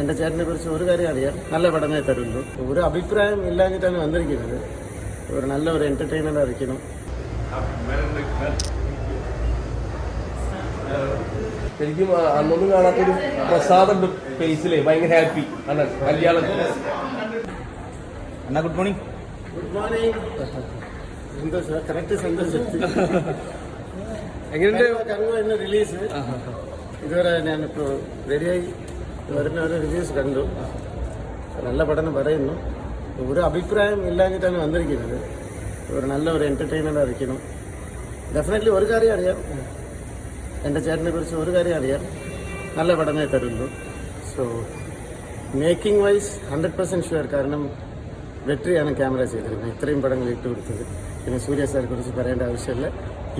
എന്റെ ചേട്ടനെ കുറിച്ച് ഒരു കാര്യം അറിയാം. നല്ല പഠനമേ തരുള്ളൂ ഒരു അഭിപ്രായം ഇല്ലാഞ്ഞിട്ടാണ് വന്നിരിക്കുന്നത്. ഒരു നല്ല ഒരു എന്റർടൈനർ ആയിരിക്കണം. ശരിക്കും അന്നൊന്നും കാണാത്തൊരു പ്രസാദുണ്ട് ഫേസിലെ ഭയങ്കര ഹാപ്പി അണ്ണൻ കല്യാണം അണ്ണാ ഗുഡ് മോർണിംഗ് ഗുഡ് മോർണിംഗ് സന്തോഷം. കറക്റ്റ് സന്തോഷം. എങ്ങനെയുണ്ട് കർമ്മ റിലീസ് ഇതുവരെ ഞാനിപ്പോൾ റെഡിയായി വരുന്ന ഒരു റിവ്യൂസ് കണ്ടു. നല്ല പഠനം പറയുന്നു. ഒരു അഭിപ്രായം ഇല്ലാഞ്ഞിട്ടാണ് വന്നിരിക്കുന്നത്. ഒരു നല്ല ഒരു എന്റർടൈൻമെന്റ് ആയിരിക്കണം. ഡെഫിനറ്റ്ലി ഒരു കാര്യം അറിയാം. എന്റെ ചേട്ടനെ കുറിച്ച് ഒരു കാര്യം അറിയാം. നല്ല പഠനമേ തരുള്ളൂ. So making wise hundred percent sure കാരണം വെട്രിയാണ് ക്യാമറ ചെയ്തിരുന്നത്. ഇത്രയും പടങ്ങൾ ഇട്ട് കൊടുത്തത്. പിന്നെ സൂര്യ സാറെ കുറിച്ച് പറയേണ്ട ആവശ്യമില്ല.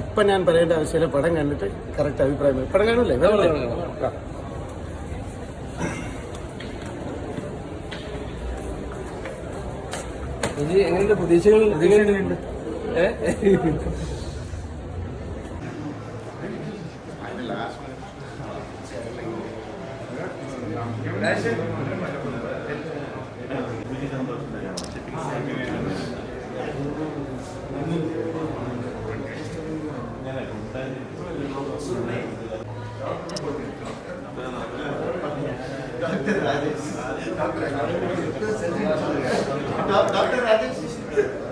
ഇപ്പം ഞാൻ പറയേണ്ട ആവശ്യമില്ല. പടം കണ്ടിട്ട് കറക്റ്റ് അഭിപ്രായം പടം കാണൂലേ ഇത് എങ്ങനെയുണ്ട്? പ്രതീക്ഷകൾ എങ്ങനെയുണ്ട്? Dr. Rajesh. Dr. Rajesh.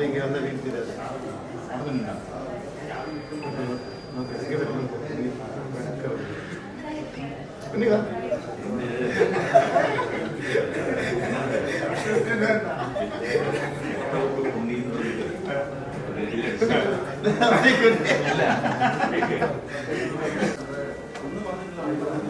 அப்படிங்க வந்து வீடு தெரியாது ഒന്നും പറഞ്ഞിട്ടില്ല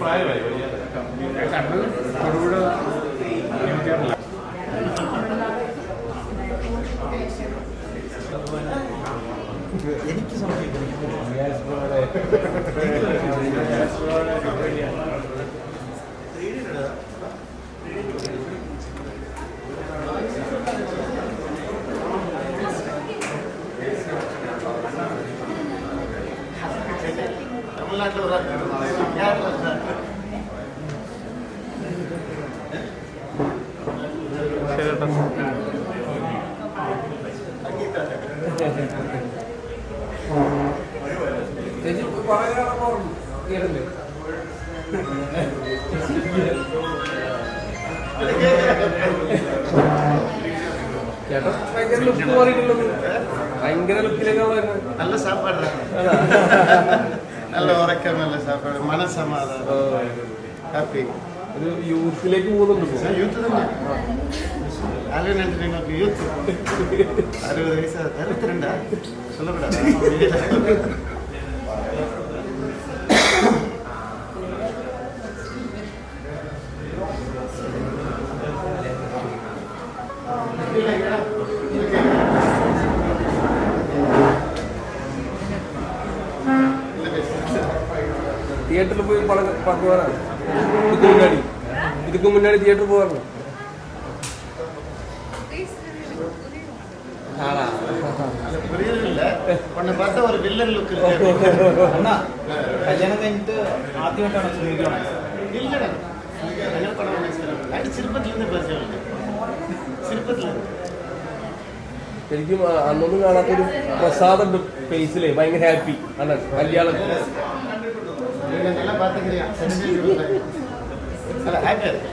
വന്ന വീട്ടിൽ തമിഴ്നാട്ടിൽ ചേച്ചി പറയാനുള്ള കേട്ടില്ലേ ചേട്ടാ ഭയങ്കര ലുക്ക് മാറിയിട്ടുള്ളത് ഭയങ്കര ലുക്കിലേക്കാണ് വരുന്നത് നല്ല സാപ്പാടാണ് നല്ല ഉറക്കം നല്ല സാപ്പാട് മനസ്സമാധാനം ഹാപ്പി ഒരു യൂത്തിലേക്ക് പോകുന്നുണ്ട് യൂത്ത് തന്നെ ஆல்ரெடி நினைச்சு யூத். அறுபது வயசு அறுபத்தி ரெண்டா சொல்லக்கூடாது. தியேட்டர்ல போய் படம் பார்க்க வரேன். இதுக்கு முன்னாடி. இதுக்கு முன்னாடி தியேட்டர் போவாங்க நானா உன்னை பார்த்தா ஒரு வில்லன் லுக் அண்ணா கல்யாணம் കഴിഞ്ഞിട്ട് ആദ്യമായിട്ടാണ് ശ്രമിക്കണം இல்லடா. கல்யாணம் பண்ண வேண்டிய அடி சிற்பத்துலேருந்து பேச வேண்டிய சிற்பத்துலேருந்து ശരിക്കും അന്നൊന്നും കാണാത്തൊരു പ്രസാദുണ്ട് ഫേസില് ഭയങ്കര ഹാപ്പി ആണ് കല്യാണം. நல்லா பார்த்துக்கிறியா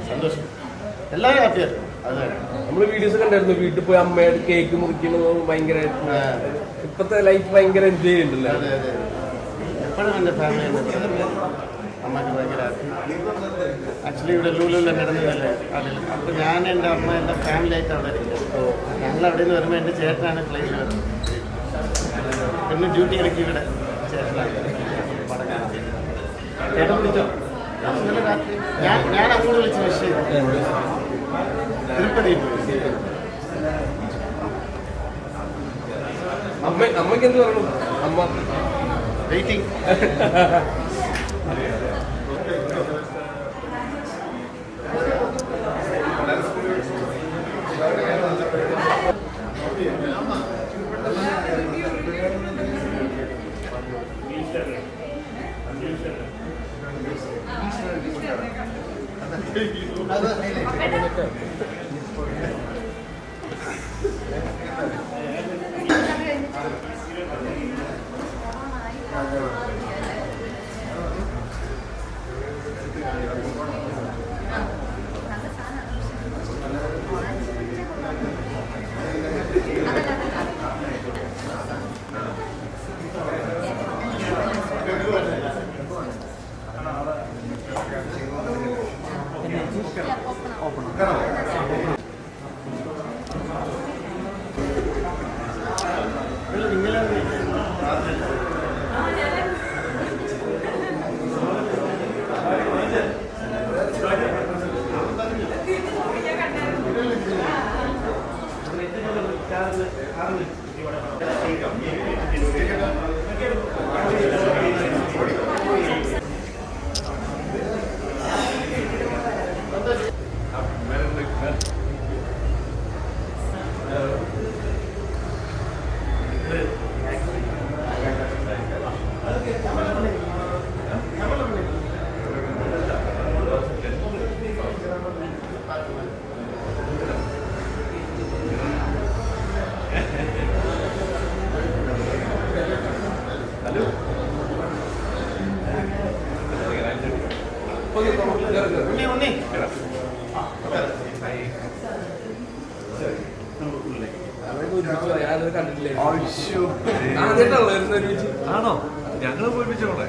சந்தோஷம் எல்லாரும் ஹாப்பியாக இருக்கும் നമ്മൾ വീഡിയോസ് കണ്ടായിരുന്നു വീട്ടിൽ പോയി അമ്മയുടെ കേക്ക് മുറിക്കുന്നത് ഭയങ്കര ഇപ്പത്തെ ലൈഫ് ഭയങ്കര എൻജോയ് ചെയ്യുന്നുണ്ടല്ലോ അതെ അതെ. എപ്പോഴും എന്റെ ഫാമിലി അമ്മയ്ക്ക് ഭയങ്കര ആക്ച്വലി ഇവിടെ ലൂലൂല നടന്നതല്ലേ അതിൽ അപ്പോൾ ഞാൻ എന്റെ അമ്മ എന്റെ ഫാമിലി ആയിട്ട് അവിടെ ഇരിക്കും. ഞങ്ങൾ അവിടെ നിന്ന് വരുമ്പോൾ എന്റെ ചേട്ടനാണ് പ്ലെയിനിൽ വരുന്നത് പിന്നെ ഡ്യൂട്ടി ഇടയ്ക്ക് ഇവിടെ ചേട്ടനാണ് പടക്കാൻ ചേട്ടൻ വിളിച്ചോ? ഇന്നലെ രാത്രി ഞാൻ ഞാൻ അങ്ങോട്ട് വിളിച്ച വിഷയം അമ്മ അമ്മയ്ക്ക് എന്ത് പറഞ്ഞു അമ്മ വെയിറ്റിംഗ് ഉണ്ണി it. Exactly. ആണോ? ഞങ്ങൾ പോയിപ്പിച്ചോളെ